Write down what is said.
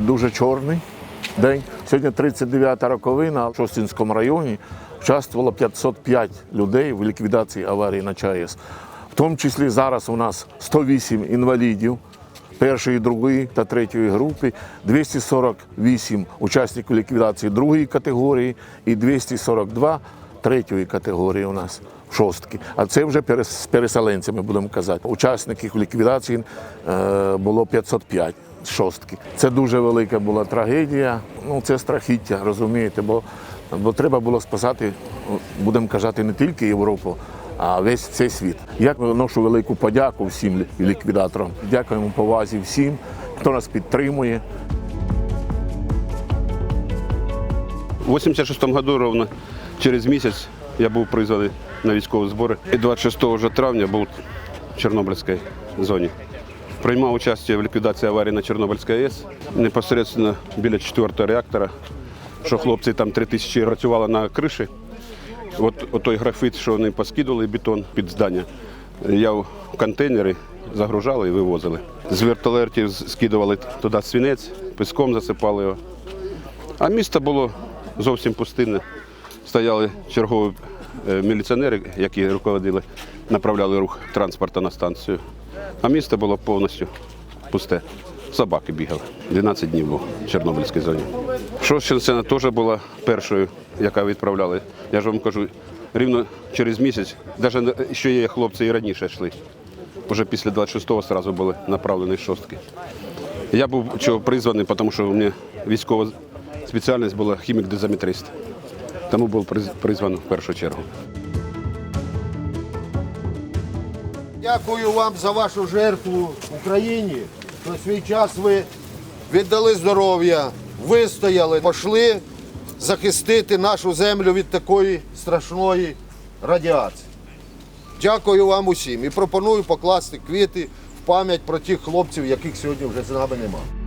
Дуже чорний день. Сьогодні 39-та роковина в Шостинському районі. Участвувало 505 людей в ліквідації аварії на ЧАЕС. В тому числі зараз у нас 108 інвалідів першої, другої та третьої групи, 248 учасників ліквідації другої категорії і 242 третьої категорії у нас шостки. А це вже з переселенцями, будемо казати. Учасників ліквідації е, було 505 з шостки. Це дуже велика була трагедія. Ну, це страхіття, розумієте, бо, бо треба було спасати, будемо казати, не тільки Європу, а весь цей світ. Я ношу велику подяку всім ліквідаторам. Дякуємо повазі всім, хто нас підтримує. У 86-му году ровно через місяць я був призваний на військові збори. І 26 травня був в Чорнобильській зоні. Приймав участь в ліквідації аварії на Чорнобильській АЕС непосередньо біля четвертого реактора, що хлопці там три тисячі працювали на криші. От той графіт, що вони поскидували бетон під здання, я в контейнери загружали і вивозили. З вертолетів скидували туди свинець, піском засипали його. А місто було зовсім пустинне. Стояли чергові е, міліціонери, які руководили, направляли рух транспорту на станцію. А місто було повністю пусте. Собаки бігали. 12 днів було в Чорнобильській зоні. Шощенщина теж була першою, яка відправляли. Я ж вам кажу, рівно через місяць, навіть ще є хлопці і раніше йшли. Уже після 26-го одразу були направлені шостки. Я був чого призваний, тому що у мене військова спеціальність була хімік-дезометрист. Тому був призваний в першу чергу. Дякую вам за вашу жертву Україні. що свій час ви віддали здоров'я, вистояли, пішли захистити нашу землю від такої страшної радіації. Дякую вам усім і пропоную покласти квіти в пам'ять про тих хлопців, яких сьогодні вже з нами немає.